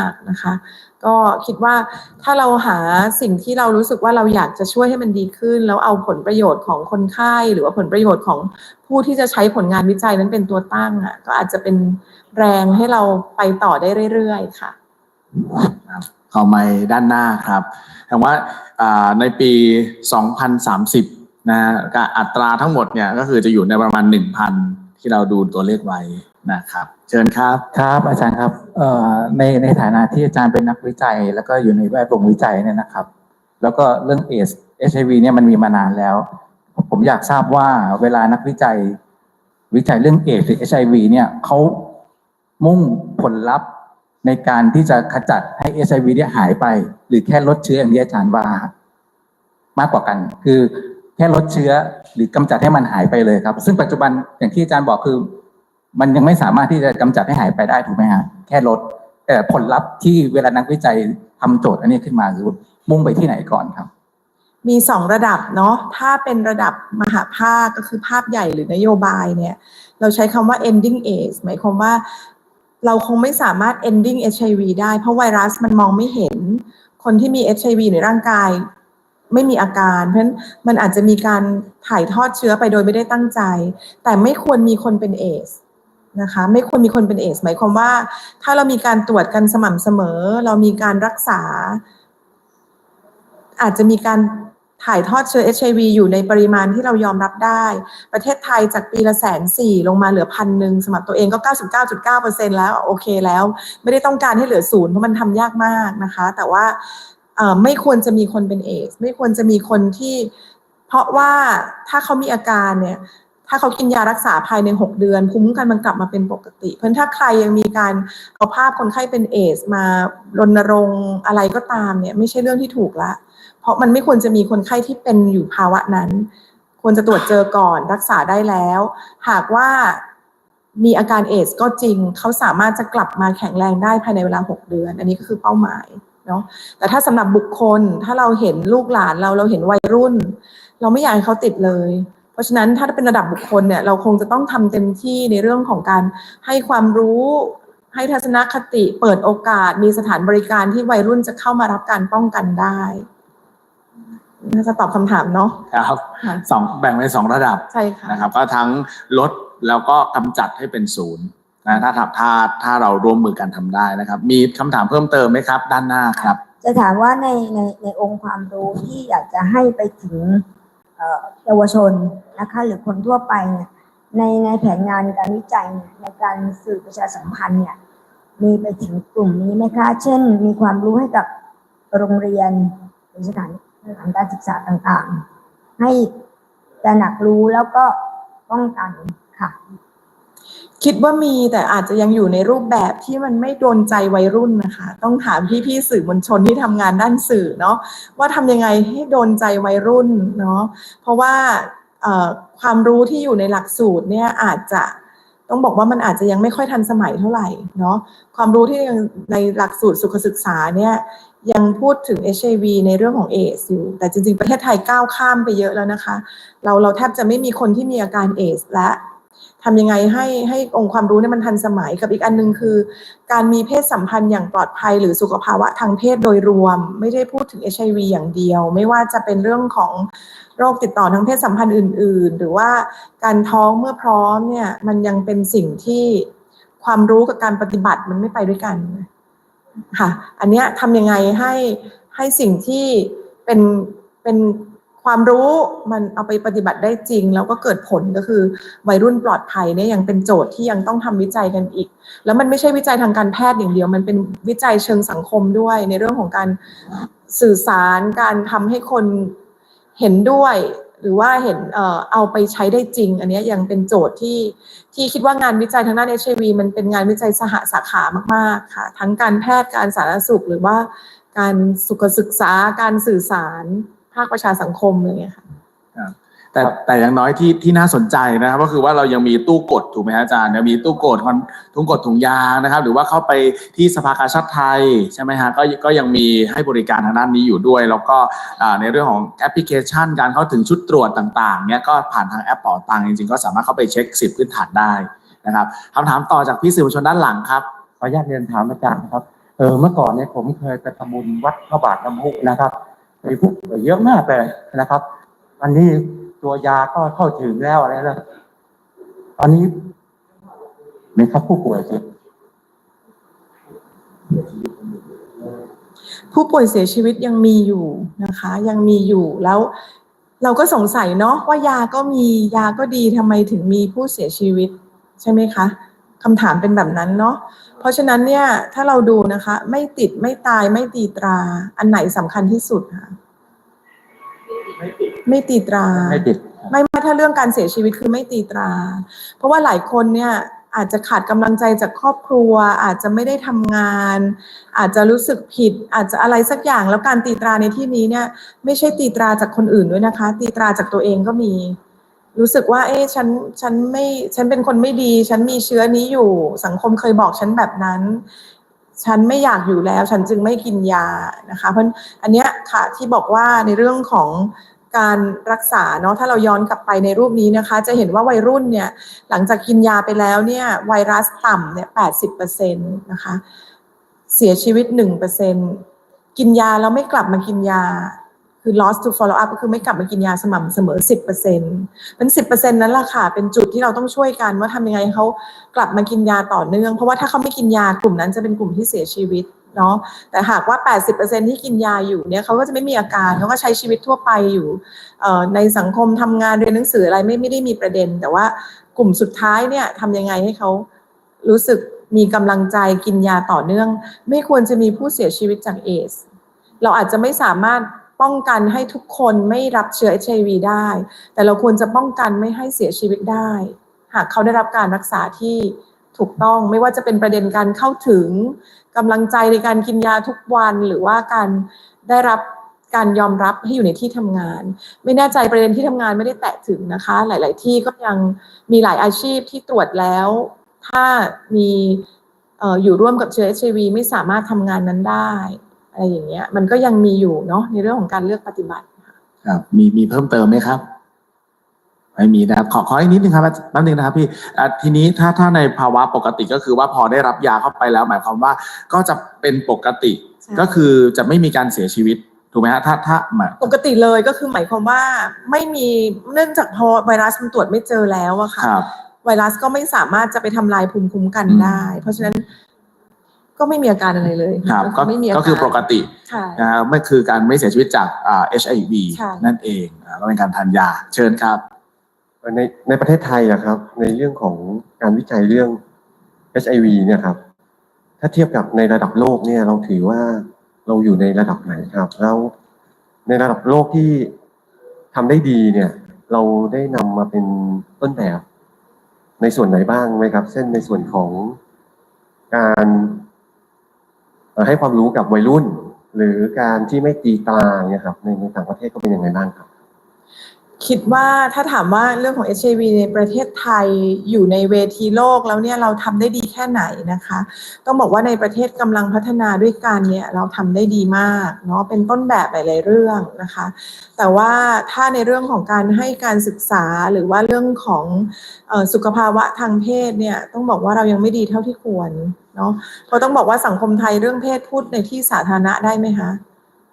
ากนะคะ ก็คิดว่าถ้าเราหาสิ่งที่เรารู้สึกว่าเราอยากจะช่วยให้มันดีขึ้น แล้วเอาผลประโยชน์ของคนไข้หรือว่าผลประโยชน์ของผู้ที่จะใช้ผลงานวิจัยนั้นเป็นตัวตั้งอะก็อาจจะเป็นแรงให้เราไปต่อได้เรื่อยๆค่ะขอไม้ด้านหน้าครับแต่ว่าในปี 2030นะฮะอัตราทั้งหมดเนี่ยก็คือจะอยู่ในประมาณ 1,000 ที่เราดูตัวเลขไว้ นะครับ เชิญครับครับอาจารย์ครับเอ่อในในฐานะที่อาจารย์เป็นนักวิจัย แล้วก็อยู่ในแวดวงวิจัยเนี่ยนะครับ แล้วก็เรื่องเอสเอชไอวีเนี่ยมันมีมานานแล้ว ผมอยากทราบว่าเวลานักวิจัย วิจัยเรื่องเอสหรือเอชไอวีเนี่ยเขามุ่งผลลัพธ์ในการที่จะขจัดให้เอชไอวีเนี่ยหายไป หรือแค่ลดเชื้ออย่างที่อาจารย์ว่ามากกว่ากัน คือแค่ลดเชื้อหรือกำจัดให้มันหายไปเลยครับ ซึ่งปัจจุบันอย่างที่อาจารย์บอกคือ มันยังไม่สามารถที่จะกำจัดให้หายไปได้ถูกไหมฮะแค่ลดแต่ผลลัพธ์ที่เวลานักวิจัยทำโจทย์อันนี้ขึ้นมาคือมุ่งไปที่ไหนก่อนครับ มีสองระดับเนาะถ้าเป็นระดับมหาภาคก็คือภาพใหญ่หรือนโยบายเนี่ย เราใช้คำว่า ending AIDS หมายความว่าเราคงไม่สามารถ ending HIV ได้เพราะไวรัสมันมองไม่เห็น คนที่มี HIV ในร่างกายไม่มีอาการ เพราะฉะนั้นมันอาจจะมีการถ่ายทอดเชื้อไปโดยไม่ได้ตั้งใจ แต่ไม่ควรมีคนเป็นเอส นะคะ ไม่ควรมีคนเป็นเอสหมายความว่า ถ้าเรามีการตรวจกันสม่ำเสมอ เรามีการรักษา อาจจะมีการถ่ายทอดเชื้อ HIV อยู่ในปริมาณที่เรายอมรับได้ ประเทศไทยจากปีละแสนสี่ลงมาเหลือพันหนึ่งสำหรับตัวเองก็ 99.9%แล้วโอเคแล้ว ไม่ได้ต้องการให้เหลือศูนย์เพราะมันทำยากมากนะคะ แต่ว่าไม่ควรจะมีคนเป็นเอสไม่ควรจะมีคนที่ เพราะว่าถ้าเขามีอาการเนี่ย ถ้าเขากินยารักษาภายใน 6 เดือน ภูมิคุ้มกันมันกลับมาเป็นปกติ เพราะถ้าใครยังมีการเอาภาพคนไข้เป็นเอสมารณรงค์อะไรก็ตามเนี่ยไม่ใช่เรื่องที่ถูกละ เพราะมันไม่ควรจะมีคนไข้ที่เป็นอยู่ภาวะนั้น ควรจะตรวจเจอก่อนรักษาได้แล้ว หากว่ามีอาการเอสก็จริง เขาสามารถจะกลับมาแข็งแรงได้ภายในเวลา 6 เดือน อันนี้ก็คือเป้าหมายเนาะแต่ถ้าสำหรับบุคคลถ้าเราเห็นลูกหลานเราเราเห็นวัยรุ่น เราไม่อยากให้เขาติดเลย ราะฉะนั้นถ้าเป็นระดับบุคคลเนี่ยเราคงจะต้องทำเต็มที่ในเรื่องของการให้ความรู้ให้ทัศนคติเปิดโอกาสมีสถานบริการที่วัยรุ่นจะเข้ามารับการป้องกันได้น่าจะตอบคำถามเนาะครับค่ะสองแบ่งเป็นสองระดับใช่ค่ะนะครับ ก็ทั้งลดแล้วก็กำจัดให้เป็นศูนย์นะถ้าถ้าถ้าถ้าเราร่วมมือกันทำได้นะครับ มีคำถามเพิ่มเติมไหมครับ ด้านหน้าครับ จะถามว่าในในในองค์ความรู้ที่อยากจะให้ไปถึง เยาวชนนะคะหรือคนทั่วไปเนี่ยในในแผนงานการวิจัยเนี่ยในการสื่อประชาสัมพันธ์เนี่ยมีไปถึงกลุ่มนี้ไหมคะ เช่น มีความรู้ให้กับโรงเรียนหรือสถานสถานการศึกษาต่างๆ ให้ตระหนักรู้แล้วก็ป้องกันค่ะ คิดว่ามีแต่อาจจะยังอยู่ในรูปแบบที่มันไม่โดนใจวัยรุ่นนะคะ ต้องถามพี่ๆสื่อมวลชนที่ทำงานด้านสื่อเนาะว่าทำยังไงให้โดนใจวัยรุ่นเนาะเพราะว่าความรู้ที่อยู่ในหลักสูตรเนี่ยอาจจะต้องบอกว่ามันอาจจะยังไม่ค่อยทันสมัยเท่าไหร่เนาะความรู้ที่ยังในหลักสูตรสุขศึกษาเนี่ยยังพูดถึง HIV ในเรื่องของเอสอยู่ แต่จริงๆ ประเทศไทยก้าวข้ามไปเยอะแล้วนะคะ เราเราแทบจะไม่มีคนที่มีอาการเอสและ ทำยังไงให้ให้องค์ความรู้เนี่ยมันทันสมัยกับอีกอันหนึงคือ การมีเพศสัมพันธ์อย่างปลอดภัย หรือสุขภาวะทางเพศโดยรวม ไม่ได้พูดถึง HIV อย่างเดียว ไม่ว่าจะเป็นเรื่องของโรคติดต่อทางเพศสัมพันธ์อื่น ๆ หรือว่าการท้องเมื่อพร้อมเนี่ยมันยังเป็นสิ่งที่ความรู้กับการปฏิบัติมันไม่ไปด้วยกันค่ะ อันเนี้ยทำยังไงให้ให้สิ่งที่เป็นเป็น ความรู้มันเอาไปปฏิบัติได้จริง แล้วก็เกิดผลก็คือวัยรุ่นปลอดภัยเนี่ยยังเป็นโจทย์ที่ยังต้องทำวิจัยกันอีก แล้วมันไม่ใช่วิจัยทางการแพทย์อย่างเดียว มันเป็นวิจัยเชิงสังคมด้วย ในเรื่องของการสื่อสารการทำให้คนเห็นด้วย หรือว่าเห็นเออเอาไปใช้ได้จริง อันนี้ยังเป็นโจทย์ที่ที่คิดว่างานวิจัยทางด้าน HIV มันเป็นงานวิจัยสหสาขามากๆค่ะ ทั้งการแพทย์การสาธารณสุข หรือว่าการสุขศึกษาการสื่อสาร ภาคประชาสังคมอะไรอย่างเงี้ยค่ะแต่แต่อย่างน้อยที่ที่น่าสนใจนะครับก็คือว่าเรายังมีตู้กดถูกไหมฮะอาจารย์ยังมีตู้กดคอนทุงกดถุงยางนะครับ หรือว่าเข้าไปที่สภากาชาติไทยใช่ไหมฮะก็ก็ยังมีให้บริการทางด้านนี้อยู่ด้วย แล้วก็อ่าในเรื่องของแอปพลิเคชัน การเข้าถึงชุดตรวจต่างๆเนี้ยก็ผ่านทางแอปเป่าตังค์จริงๆ ก็สามารถเข้าไปเช็คสิบพื้นฐานได้นะครับคำถามต่อจากพี่สื่อมวลชนด้านหลังครับขออนุญาตเรียนถามอาจารย์นะครับเออเมื่อก่อนเนี่ยผมเคยไปทำบุญวัดพระบาทน้ำพุนะครับ มีผู้ป่วยเยอะมากเลยนะครับ อันนี้ตัวยาก็เข้าถึงแล้วอะไรแล้วตอนนี้ไหมครับผู้ป่วยสิผู้ป่วยเสียชีวิตยังมีอยู่นะคะ ยังมีอยู่แล้ว เราก็สงสัยเนาะว่ายาก็มียาก็ดีทำไมถึงมีผู้เสียชีวิตใช่ไหมคะ คำถามเป็นแบบนั้นเนาะเพราะฉะนั้นเนี่ยถ้าเราดูนะคะ ไม่ติดไม่ตายไม่ตีตรา อันไหนสำคัญที่สุดคะไม่ตีตรา ไม่ติด ไม่ไม่ถ้าเรื่องการเสียชีวิตคือไม่ตีตรา เพราะว่าหลายคนเนี่ยอาจจะขาดกำลังใจจากครอบครัว อาจจะไม่ได้ทำงาน อาจจะรู้สึกผิด อาจจะอะไรสักอย่างแล้วการตีตราในที่นี้เนี่ย ไม่ใช่ตีตราจากคนอื่นด้วยนะคะ ตีตราจากตัวเองก็มี รู้สึกว่าเอ๊ะฉันฉันไม่ฉันเป็นคนไม่ดี ฉันมีเชื้อนี้อยู่สังคมเคยบอกฉันแบบนั้น ฉันไม่อยากอยู่แล้ว ฉันจึงไม่กินยานะคะ เพราะอันเนี้ยค่ะที่บอกว่าในเรื่องของการรักษาเนาะถ้าเราย้อนกลับไปในรูปนี้นะคะ จะเห็นว่าวัยรุ่นเนี่ยหลังจากกินยาไปแล้วเนี่ยไวรัสต่ำเนี่ยแปดสิบเปอร์เซ็นต์นะคะ เสียชีวิตหนึ่งเปอร์เซ็นกินยาแล้วไม่กลับมากินยา คือ loss to follow up ก็คือไม่กลับมากินยาสม่ำเสมอ 10%เป็น 10%นั้นแหละค่ะ เป็นจุดที่เราต้องช่วยกันว่าทำยังไงเขากลับมากินยาต่อเนื่อง เพราะว่าถ้าเขาไม่กินยากลุ่มนั้นจะเป็นกลุ่มที่เสียชีวิตเนาะ แต่หากว่า 80%ที่กินยาอยู่เนี่ยเขาก็จะไม่มีอาการเขาก็ใช้ชีวิตทั่วไปอยู่ในสังคมทำงานเรียนหนังสืออะไรไม่ไม่ได้มีประเด็น แต่ว่ากลุ่มสุดท้ายเนี่ยทำยังไงให้เขารู้สึกมีกำลังใจกินยาต่อเนื่อง ไม่ควรจะมีผู้เสียชีวิตจากเอส เราอาจจะไม่สามารถ ป้องกันให้ทุกคนไม่รับเชื้อ HIV ได้ แต่เราควรจะป้องกันไม่ให้เสียชีวิตได้ หากเขาได้รับการรักษาที่ถูกต้องไม่ว่าจะเป็นประเด็นการเข้าถึงกำลังใจในการกินยาทุกวันหรือว่าการได้รับการยอมรับให้อยู่ในที่ทำงาน ไม่แน่ใจประเด็นที่ทำงานไม่ได้แตะถึงนะคะ หลาย ๆ ที่ก็ยังมีหลายอาชีพที่ตรวจแล้ว ถ้ามีอยู่ร่วมกับเชื้อ HIV ไม่สามารถทำงานนั้นได้ อะไรอย่างเงี้ย มันก็ยังมีอยู่เนาะในเรื่องของการเลือกปฏิบัติครับมีมีเพิ่มเติมไหมครับไม่มีนะครับขอขออีกนิดนึงครับแป๊บนึงนะครับพี่อะทีนี้ถ้าถ้าในภาวะปกติก็คือว่าพอได้รับยาเข้าไปแล้ว หมายความว่าก็จะเป็นปกติใช่ก็คือจะไม่มีการเสียชีวิตถูกไหมฮะถ้าถ้าหมายปกติเลยก็คือหมายความว่าไม่มีเนื่องจากพอไวรัสมันตรวจไม่เจอแล้วอะค่ะครับไวรัสก็ไม่สามารถจะไปทำลายภูมิคุ้มกันอืมได้ เพราะฉะนั้น ก็ไม่มีอาการอะไรเลยครับก็ไม่มีอาการก็คือปกติใช่นะฮะไม่คือการไม่เสียชีวิตจากอ่า HIV ใช่นั่นเองอ่าก็เป็นการทานยาเชิญครับ ในในประเทศไทยอะครับ ในเรื่องของการวิจัยเรื่อง HIV เนี่ยครับ ถ้าเทียบกับในระดับโลกเนี่ยเราถือว่าเราอยู่ในระดับไหนครับ แล้วในระดับโลกที่ทำได้ดีเนี่ย เราได้นำมาเป็นต้นแบบในส่วนไหนบ้างไหมครับ เช่นในส่วนของการเอ่อ ให้ความรู้กับวัยรุ่น หรือการที่ไม่ตีตราเนี่ยครับในในต่างประเทศก็เป็นยังไงบ้างครับ คิดว่าถ้าถามว่าเรื่องของ HIV ในประเทศไทยอยู่ในเวทีโลกแล้วเนี่ยเราทำได้ดีแค่ไหนนะคะ ต้องบอกว่าในประเทศกำลังพัฒนาด้วยกันเนี่ยเราทำได้ดีมากเนาะเป็นต้นแบบหลายๆเรื่องนะคะ แต่ว่าถ้าในเรื่องของการให้การศึกษาหรือว่าเรื่องของออสุขภาวะทางเพศเนี่ยต้องบอกว่าเรายังไม่ดีเท่าที่ควรเนาะเพราะต้องบอกว่าสังคมไทยเรื่องเพศพูดในที่สาธารณะได้ไหมคะ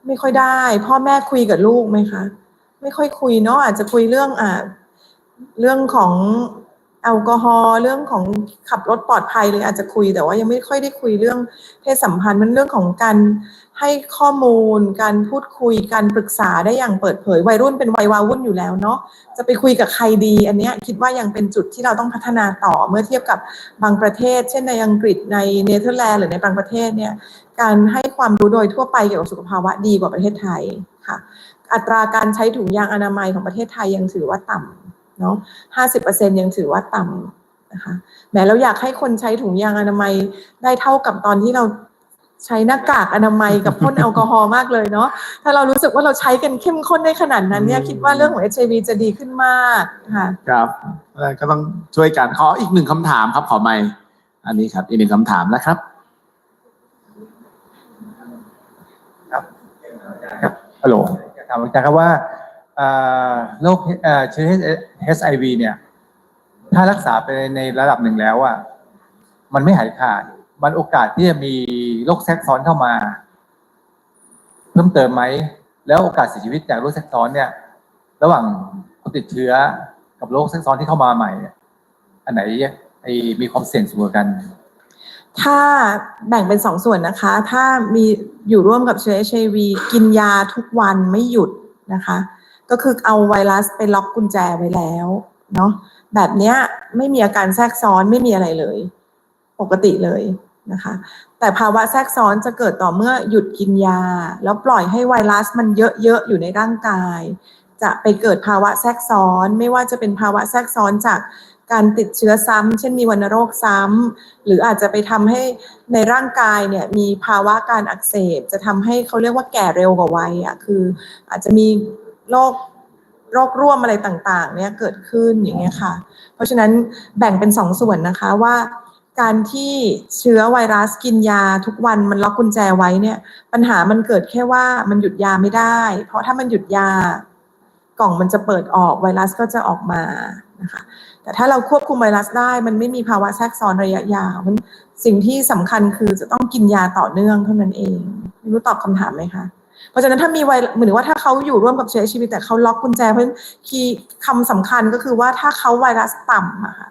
ไม่ค่อยได้ พ่อแม่คุยกับลูกไหมคะ ไม่ค่อยคุยเนาะอาจจะคุยเรื่องอ่าเรื่องของแอลกอฮอล์เรื่องของขับรถปลอดภัยเลยอาจจะคุยแต่ว่ายังไม่ค่อยได้คุยเรื่องเพศสัมพันธ์มันเรื่องของการให้ข้อมูล การพูดคุยการปรึกษาได้อย่างเปิดเผย วัยรุ่นเป็นวัยวาวุ่นอยู่แล้วเนาะจะไปคุยกับใครดี อันนี้คิดว่ายังเป็นจุดที่เราต้องพัฒนาต่อเมื่อเทียบกับบางประเทศ เช่นในอังกฤษในเนเธอร์แลนด์หรือในบางประเทศเนี่ยการให้ความรู้โดยทั่วไปเกี่ยวกับสุขภาวะดีกว่าประเทศไทยค่ะ อัตราการใช้ถุงยางอนามัยของประเทศไทยยังถือว่าต่ำเนาะห้าสิบเปอร์เซ็นยังถือว่าต่ำนะคะแม้เราอยากให้คนใช้ถุงยางอนามัยได้เท่ากับตอนที่เราใช้หน้ากากอนามัยกับพ่นแอลกอฮอล์มากเลยเนาะถ้าเรารู้สึกว่าเราใช้กันเข้มข้นได้ขนาดนั้นเนี่ยอืมคิดว่าเรื่องของ HIV จะดีขึ้นมากค่ะครับแล้วก็ต้องช่วยกันขออีกหนึ่งคำถามครับขอไม่อันนี้ครับ อีกหนึ่งคำถามนะครับฮัลโหลอยาก ถามอาจารย์ครับว่าโรคเชื้อ HIV เนี่ย ถ้ารักษาไปในระดับหนึ่งแล้วอะมันไม่หายขาด มันโอกาสที่จะมีโรคแทรกซ้อนเข้ามา เพิ่มเติมไหม แล้วโอกาสเสียชีวิตจากโรคแทรกซ้อนเนี่ย ระหว่างคนติดเชื้อกับโรคแทรกซ้อนที่เข้ามาใหม่ อันไหนไอมีความเสี่ยงสูงกว่ากัน ถ้าแบ่งเป็นสองส่วนนะคะ ถ้ามีอยู่ร่วมกับเชื้อ HIV กินยาทุกวันไม่หยุดนะคะ ก็คือเอาไวรัสไปล็อกกุญแจไว้แล้วเนาะแบบเนี้ยไม่มีอาการแทรกซ้อนไม่มีอะไรเลย ปกติเลยนะคะ แต่ภาวะแทรกซ้อนจะเกิดต่อเมื่อหยุดกินยา แล้วปล่อยให้ไวรัสมันเยอะๆอยู่ในร่างกาย จะไปเกิดภาวะแทรกซ้อน ไม่ว่าจะเป็นภาวะแทรกซ้อนจาก การติดเชื้อซ้ำเช่นมีวัณโรคซ้ำหรืออาจจะไปทำให้ในร่างกายเนี่ยมีภาวะการอักเสบ จะทำให้เขาเรียกว่าแก่เร็วกว่าวัยอะคืออาจจะมีโรคโรคร่วมอะไรต่างๆ เนี่ยเกิดขึ้นอย่างเงี้ยค่ะ เพราะฉะนั้นแบ่งเป็นสองส่วนนะคะว่าการที่เชื้อไวรัสกินยาทุกวันมันล็อกกุญแจไว้เนี่ย ปัญหามันเกิดแค่ว่ามันหยุดยาไม่ได้ เพราะถ้ามันหยุดยากล่องมันจะเปิดออกไวรัสก็จะออกมานะคะ แต่ถ้าเราควบคุมไวรัสได้ มันไม่มีภาวะแทรกซ้อนระยะยาวมันสิ่งที่สำคัญคือจะต้องกินยาต่อเนื่องเท่านั้นเองรู้ตอบคำถามไหมคะเพราะฉะนั้นถ้ามีไวเหมือนว่าถ้าเขาอยู่ร่วมกับเชื้อชีวิตแต่เขาล็อกกุญแจเพราะนั้คีย์คำสำคัญก็คือว่าถ้าเขาไวรัสต่ำอะค่ะ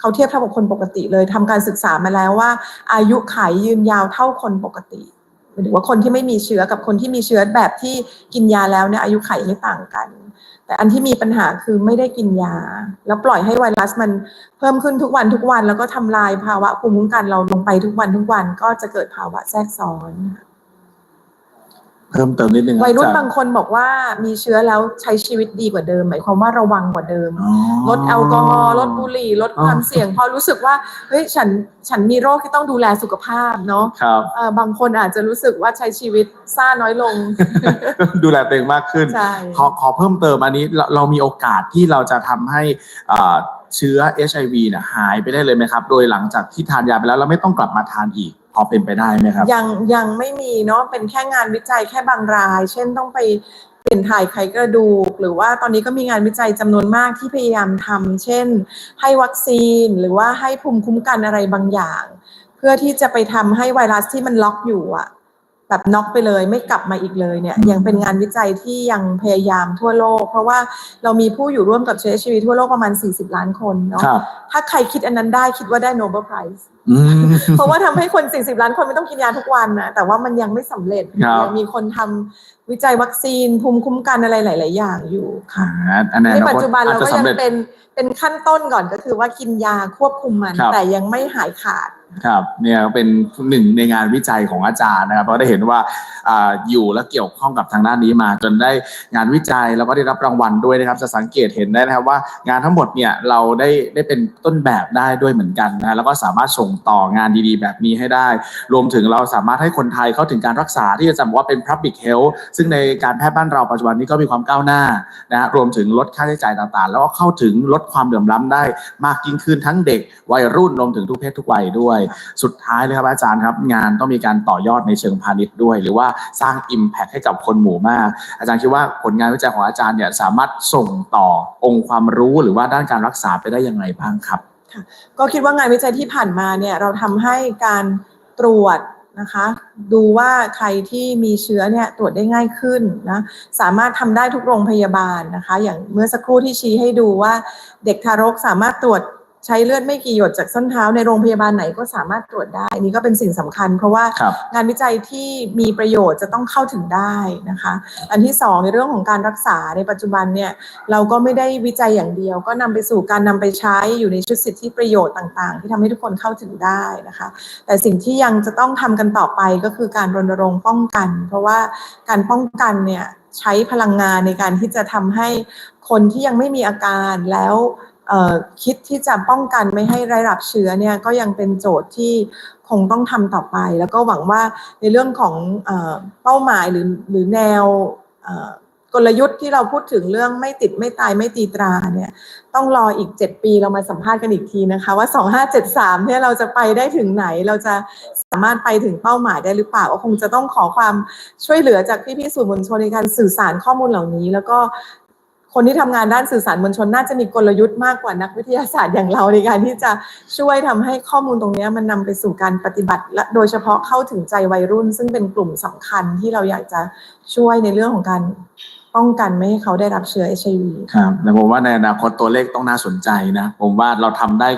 เขาเทียบเท่ากับคนปกติเลยทำการศึกษามาแล้วว่า อายุขัยยืนยาวเท่าคนปกติหมายถึงว่าคนที่ไม่มีเชื้อกับคนที่มีเชื้อแบบที่กินยาแล้วเนี่ยอายุขัยไม่ต่างกัน แต่อันที่มีปัญหาคือไม่ได้กินยา แล้วปล่อยให้ไวรัสมันเพิ่มขึ้นทุกวันทุกวัน แล้วก็ทำลายภาวะภูมิคุ้มกันเราลงไปทุกวันทุกวันก็จะเกิดภาวะแทรกซ้อน เพิ่มเติมนิดนึงครับวัยรุ่นอจบางคนบอกว่ามีเชื้อแล้วใช้ชีวิตดีกว่าเดิม หมายความว่าระวังกว่าเดิมอ๋อลดแอลกอฮอล์ลดบุหรี่ลดอ๋อความเสี่ยงเพราะรู้สึกว่าเฮ้ยฉันฉันมีโรคที่ต้องดูแลสุขภาพเนาะครับเอ่อบางคนอาจจะรู้สึกว่าใช้ชีวิตซ่าน้อยลง ดูแลตัวเองมากขึ้นใช่ขอขอเพิ่มเติมอันนี้เราเรามีโอกาสที่เราจะทำให้อ่า เชื้อ HIV เนี่ยหายไปได้เลยไหมครับ โดยหลังจากที่ทานยาไปแล้วเราไม่ต้องกลับมาทานอีกพอเป็นไปได้ไหมครับ ยังยังไม่มีเนาะเป็นแค่งานวิจัยแค่บางราย เช่นต้องไปเปลี่ยนถ่ายไขกระดูก หรือว่าตอนนี้ก็มีงานวิจัยจำนวนมากที่พยายามทำเช่น ให้วัคซีนหรือว่าให้ภูมิคุ้มกันอะไรบางอย่าง เพื่อที่จะไปทำให้ไวรัสที่มันล็อกอยู่อะ แบบน็อกไปเลยไม่กลับมาอีกเลยเนี่ยยังเป็นงานวิจัยที่ยังพยายามทั่วโลก เพราะว่าเรามีผู้อยู่ร่วมกับเชื้อชีวิตทั่วโลกประมาณ 40 ล้านคนเนาะครับถ้าใครคิดอันนั้นได้คิดว่าได้ Nobel Prize อืมเพราะว่าทำให้คน 40 ล้านคนไม่ต้องกินยาทุกวันนะแต่ว่ามันยังไม่สำเร็จครับยังมีคนทำวิจัยวัคซีนภูมิคุ้มกันอะไรหลาย ๆ อย่างอยู่ค่ะอ่าอันนั้นในปัจจุบันเราก็อาจจะยังสำเร็จเป็นเป็นขั้นต้นก่อนก็คือว่ากินยาควบคุมมันครับแต่ยังไม่หายขาด ครับเนี่ยเป็นหนึ่งในงานวิจัยของอาจารย์นะครับเพราะได้เห็นว่าอยู่และเกี่ยวข้องกับทางด้านนี้มา จนได้งานวิจัยแล้วก็ได้รับรางวัลด้วยนะครับ จะสังเกตเห็นได้นะครับว่างานทั้งหมดเนี่ยเราได้ได้เป็นต้นแบบได้ด้วยเหมือนกันนะแล้วก็สามารถส่งต่องานดีๆ แบบนี้ให้ได้ รวมถึงเราสามารถให้คนไทยเข้าถึงการรักษาที่จะจำว่าเป็น public health ซึ่งในการแพทย์บ้านเราปัจจุบันนี้ก็มีความก้าวหน้านะรวมถึงลดค่าใช้จ่ายต่างๆ แล้วก็เข้าถึงลดความเหลื่อมล้ำได้มากยิ่งขึ้นทั้งเด็กวัยรุ่นรวมถึงทุกเพศทุกวัยด้วยสุดท้ายเลยครับอาจารย์ครับ งานต้องมีการต่อยอดในเชิงพาณิชย์ด้วย หรือว่าสร้าง Impact ให้กับคนหมู่มาก อาจารย์คิดว่าผลงานวิจัยของอาจารย์เนี่ยสามารถส่งต่อองค์ความรู้หรือว่าด้านการรักษาไปได้ยังไงบ้างครับก็คิดว่างานวิจัยที่ผ่านมาเนี่ยเราทำให้การตรวจนะคะดูว่าใครที่มีเชื้อเนี่ยตรวจได้ง่ายขึ้นนะสามารถทำได้ทุกโรงพยาบาลนะคะ อย่างเมื่อสักครู่ที่ชี้ให้ดูว่าเด็กทารกสามารถตรวจ ใช้เลือดไม่กี่หยดจากส้นเท้าในโรงพยาบาลไหนก็สามารถตรวจได้อันนี้ก็เป็นสิ่งสำคัญ เพราะว่าครับงานวิจัยที่มีประโยชน์จะต้องเข้าถึงได้นะคะ อันที่สองในเรื่องของการรักษาในปัจจุบันเนี่ยเราก็ไม่ได้วิจัยอย่างเดียว ก็นำไปสู่การนำไปใช้อยู่ในชุดสิทธิประโยชน์ต่างๆ ที่ทำให้ทุกคนเข้าถึงได้นะคะ แต่สิ่งที่ยังจะต้องทำกันต่อไปก็คือการรณรงค์ป้องกัน เพราะว่าการป้องกันเนี่ยใช้พลังงานในการที่จะทำให้คนที่ยังไม่มีอาการแล้วเอ่อ คิดที่จะป้องกันไม่ให้ได้รับเชื้อเนี่ยก็ยังเป็นโจทย์ที่คงต้องทำต่อไป แล้วก็หวังว่าในเรื่องของเออเป้าหมายหรือหรือแนวกลยุทธ์ที่เราพูดถึงเรื่องไม่ติดไม่ตายไม่ตีตราเนี่ยต้องรออีก 7 ปีเรามาสัมภาษณ์กันอีกทีนะคะ ว่า 2573เนี่ยเราจะไปได้ถึงไหนเราจะสามารถไปถึงเป้าหมายได้หรือเปล่าก็คงจะต้องขอความช่วยเหลือจากพี่ๆสื่อมวลชนในการสื่อสารข้อมูลเหล่านี้ แล้วก็ คนที่ทำงานด้านสื่อสารมวลชนน่าจะมีกลยุทธ์มากกว่านักวิทยาศาสตร์อย่างเราในการที่จะช่วยทำให้ข้อมูลตรงนี้มันนำไปสู่การปฏิบัติ และโดยเฉพาะเข้าถึงใจวัยรุ่น ซึ่งเป็นกลุ่มสำคัญที่เราอยากจะช่วยในเรื่องของการป้องกันไม่ให้เขาได้รับเชื้อ HIV ครับแต่ผมว่าในอนาคตตัวเลขต้องน่าสนใจนะ ผมว่าเราทำได้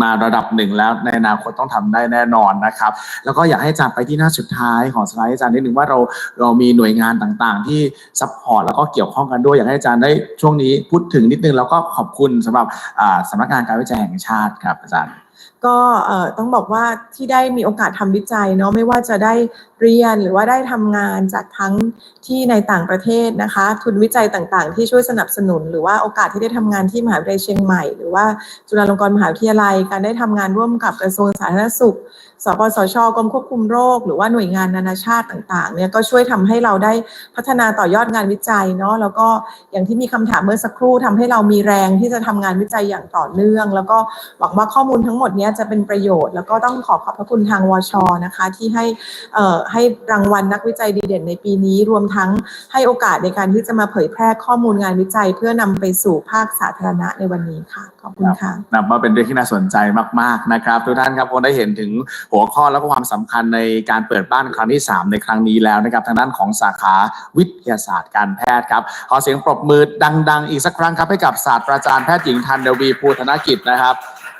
มาระดับหนึ่งแล้วในอนาคตต้องทำได้แน่นอนนะครับ แล้วก็อยากให้อาจารย์ไปที่หน้าสุดท้ายของสไลด์อาจารย์นิดหนึ่งว่าเราเรามีหน่วยงานต่างๆ ที่ซัพพอร์ตแล้วก็เกี่ยวข้องกันด้วยอยากให้อาจารย์ได้ช่วงนี้พูดถึงนิดนึงแล้วก็ขอบคุณสำหรับสำสำนักงานการวิจัยแห่งชาติครับอาจารย์ ก็ต้องบอกว่าที่ได้มีโอกาสทำวิจัยเนาะไม่ว่าจะได้เรียนหรือว่าได้ทำงานจากทั้งที่ในต่างประเทศนะคะ ทุนวิจัยต่างๆ ที่ช่วยสนับสนุน หรือว่าโอกาสที่ได้ทำงานที่มหาวิทยาลัยเชียงใหม่ หรือว่าจุฬาลงกรณ์มหาวิทยาลัย การได้ทำงานร่วมกับกระทรวงสาธารณสุขสปสชกรมควบคุมโรค หรือว่าหน่วยงานนานาชาติต่างๆเนี่ยก็ช่วยทำให้เราได้พัฒนาต่อยอดงานวิจัยเนาะแล้วก็อย่างที่มีคำถามเมื่อสักครู่ทำให้เรามีแรงที่จะทำงานวิจัยอย่างต่อเนื่อง แล้วก็หวังว่าข้อมูลทั้งหมดเนี้ยจะเป็นประโยชน์ แล้วก็ต้องขอขอบพระคุณทางวชนะคะที่ให้ให้รางวัลนักวิจัยดีเด่นในปีนี้ รวมทั้งให้โอกาสในการที่จะมาเผยแพร่ข้อมูลงานวิจัย เพื่อนำไปสู่ภาคสาธารณะในวันนี้ค่ะขอบคุณค่ะนับว่าเป็นเรื่องที่น่าสนใจมาก ๆ นะครับ ทุกท่านครับคงได้เห็นถึงหัวข้อและก็ความสำคัญในการเปิดบ้านครั้งที่ 3 ในครั้งนี้แล้วนะครับ ทางด้านของสาขาวิทยาศาสตร์การแพทย์ครับ ขอเสียงปรบมือดัง ๆ อีกสักครั้งครับ ให้กับศาสตราจารย์แพทย์หญิงธันวีภูธนกิจนะครับ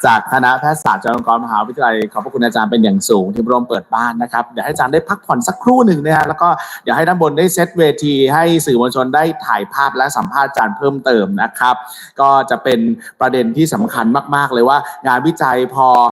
จากคณะแพทยศาสตร์จุฬาลงกรณ์มหาวิทยาลัยขอบพระคุณอาจารย์เป็นอย่างสูงที่ร่วมเปิดบ้านนะครับเดี๋ยวให้อาจารย์ได้พักผ่อนสักครู่หนึ่งนะฮะแล้วก็เดี๋ยวให้ด้านบนได้เซตเวทีให้สื่อมวลชนได้ถ่ายภาพและสัมภาษณ์อาจารย์เพิ่มเติมนะครับ ก็จะเป็นประเด็นที่สำคัญมาก ๆ เลยว่างานวิจัยพอ